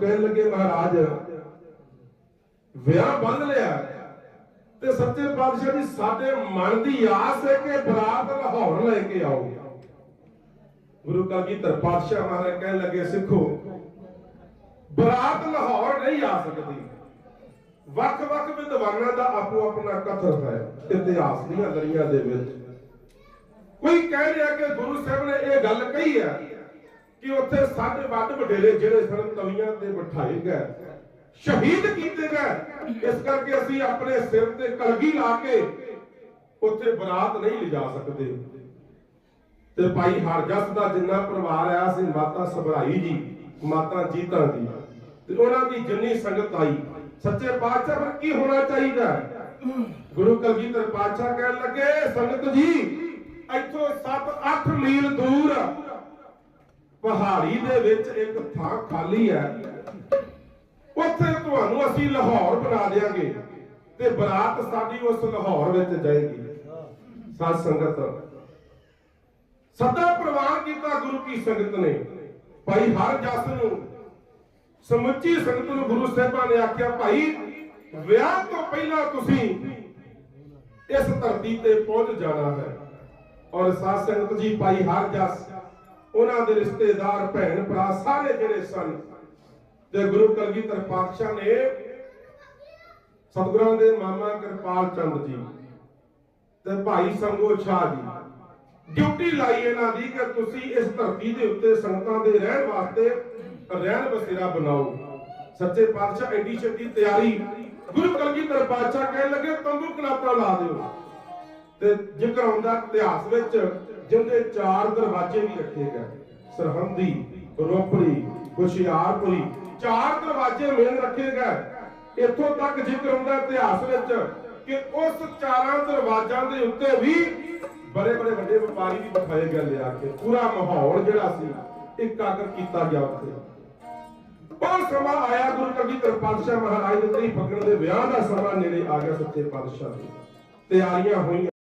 ਕਹਿਣ ਲੱਗੇ, ਮਹਾਰਾਜ, ਵਿਆਹ ਬੰਨ ਲਿਆ ਤੇ ਸੱਚੇ ਪਾਤਸ਼ਾਹ ਜੀ, ਸਾਡੇ ਮਨ ਦੀ ਆਸ ਹੈ ਕਿ ਬਰਾਤ ਲਾਹੌਰ ਲੈ ਕੇ ਆਓ। ਗੁਰੂ ਕਲਗੀਧਰ ਪਾਤਸ਼ਾਹ ਮਹਾਰਾਜ ਕਹਿਣ ਲੱਗੇ, ਸਿੱਖੋ, ਬਰਾਤ ਲਾਹੌਰ ਨਹੀਂ ਆ ਸਕਦੀ। ਵੱਖ-ਵੱਖ ਵਿਦਵਾਨਾਂ ਦਾ ਆਪੋ ਆਪਣਾ ਕਥਨ ਹੈ, ਇਤਿਹਾਸ ਦੀਆਂ ਲੜੀਆਂ ਦੇ ਵਿੱਚ। ਕੋਈ ਕਹਿ ਰਿਹਾ ਕਿ ਗੁਰੂ ਸਾਹਿਬ ਨੇ ਇਹ ਗੱਲ ਕਹੀ ਹੈ ਕਿ ਉੱਥੇ ਸਾਡੇ ਵੱਡ ਵਡੇਰੇ ਜਿਹੜੇ ਸਨ ਤਵੀਆਂ ਤੇ ਬਿਠਾਏ ਗਏ। ਸ਼ਹੀਦ ਕੀਤੇ ਗਏ। ਇਸ ਕਰਕੇ ਅਸੀਂ ਆਪਣੇ ਸਿਰ ਤੇ ਕਲਗੀ ਲਾ ਕੇ ਉੱਥੇ ਬਰਾਤ ਨਹੀਂ ਲਿਜਾ ਸਕਦੇ। ਤੇ ਭਾਈ ਹਰਜਸ ਦਾ ਜਿੰਨਾ ਪਰਿਵਾਰ ਆਇਆ ਸੀ, ਮਾਤਾ ਸਭਰਾਈ ਜੀ, ਮਾਤਾ ਜੀਤਾ ਜੀ, ਤੇ ਉਹਨਾਂ ਦੀ ਜਿੰਨੀ ਸੰਗਤ ਆਈ, ਸੱਚੇ ਪਾਤਸ਼ਾਹ ਪਰ ਕੀ ਹੋਣਾ ਚਾਹੀਦਾ? ਗੁਰੂ ਕਲਗੀਧਰ ਪਾਤਸ਼ਾਹ ਕਹਿਣ ਲੱਗੇ, ਸੰਗਤ ਜੀ, ਇੱਥੋਂ 7-8 ਮੀਲ ਦੂਰ ਪਹਾੜੀ ਦੇ ਵਿੱਚ ਇੱਕ ਥਾਂ ਖਾਲੀ ਹੈ। ਉੱਥੇ ਤੁਹਾਨੂੰ ਅਸੀਂ ਲਾਹੌਰ ਬਣਾ ਦੇਾਂਗੇ ਤੇ ਬਰਾਤ ਸਾਡੀ ਉਸ ਲਾਹੌਰ ਵਿੱਚ ਜਾਏਗੀ। ਸਾਧ ਸੰਗਤ, ਸਦਾ ਪ੍ਰਵਾਨ ਕੀਤਾ ਗੁਰੂ ਕੀ ਸੰਗਤ ਨੇ। ਭਾਈ ਹਰ ਜਸ ਨੂੰ, ਸਮੁੱਚੀ ਸੰਗਤ ਨੂੰ ਗੁਰੂ ਸਾਹਿਬਾਂ ਨੇ ਆਖਿਆ, ਭਾਈ, ਵਿਆਹ ਤੋਂ ਪਹਿਲਾਂ ਤੁਸੀਂ ਇਸ ਧਰਤੀ ਤੇ ਪਹੁੰਚ ਜਾਣਾ ਹੈ। ਔਰ ਸਾਧ ਸੰਗਤ ਜੀ, ਭਾਈ ਹਰ ਜਸ ਉਹਨਾਂ ਦੇ ਰਿਸ਼ਤੇਦਾਰ, ਭੈਣ ਭਰਾ ਸਾਰੇ ਜਿਹੜੇ ਸਨ ਤੇ ਗੁਰੂ ਕਲਗੀਧਰ ਪਾਤਸ਼ਾਹ ਨੇ ਸਤਿਗੁਰਾਂ ਦੇ ਮਾਮਾ ਕਿਰਪਾਲ ਚੰਦ ਜੀ ਤੇ ਭਾਈ ਸੰਗੋ ਸ਼ਾਹ ਜੀ ਡਿਊਟੀ ਲਾਈ ਇਹਨਾਂ ਦੀ ਕਿ ਤੁਸੀਂ ਇਸ ਧਰਤੀ ਦੇ ਉੱਤੇ ਸੰਗਤਾਂ ਦੇ ਰਹਿਣ ਵਾਸਤੇ ਰਹਿਣ ਬਸੇਰਾ ਬਣਾਓ। ਸੱਚੇ ਪਾਤਸ਼ਾਹ ਐਡੀ ਛੱਡੀ ਤਿਆਰੀ। ਗੁਰੂ ਕਲਗੀਧਰ ਪਾਤਸ਼ਾਹ ਕਹਿਣ ਲੱਗੇ, ਤੰਬੂ ਕਨਾਤਾ ਲਾ ਦਿਓ। ਤੇ ਜ਼ਿਕਰ ਆਉਂਦਾ ਇਤਿਹਾਸ ਵਿੱਚ ਜਿੰਦੇ ਚਾਰ ਦਰਵਾਜ਼ੇ ਵੀ ਰੱਖੇ ਗਏ, ਸਰਹੰਦੀ, ਰੋਪੜੀ, ਹੁਸ਼ਿਆਰਪੁਰੀ, ਚਾਰ ਦਰਵਾਜ਼ੇ ਮੇਨ ਰੱਖੇ ਗਏ। ਇੱਥੋਂ ਤੱਕ ਜ਼ਿਕਰ ਆਉਂਦਾ ਇਤਿਹਾਸ ਵਿੱਚ ਕਿ ਉਸ ਚਾਰਾਂ ਦਰਵਾਜ਼ਾਂ ਦੇ ਉੱਤੇ ਵੀ ਬੜੇ ਬੜੇ ਵੱਡੇ ਵਪਾਰੀ ਵੀ ਬਿਠਾਏ ਗਏ ਲਿਆ ਕੇ, ਪੂਰਾ ਮਾਹੌਲ ਜਿਹੜਾ ਸੀ, ਇਕਾਗਰ ਕੀਤਾ ਗਿਆ ਉੱਥੇ। ਉਹ ਸਮਾਂ ਆਇਆ, ਗੁਰੂ ਕਲਗੀਧਰ ਪਾਤਸ਼ਾਹ ਮਹਾਰਾਜ ਦੇ ਤਰੀ ਫੱਗਣ ਦੇ ਵਿਆਹ ਦਾ ਸਮਾਂ ਨੇੜੇ ਆ ਗਿਆ ਸੱਚੇ ਪਾਤਸ਼ਾਹ ਦੇ। ਤਿਆਰੀਆਂ ਹੋਈਆਂ।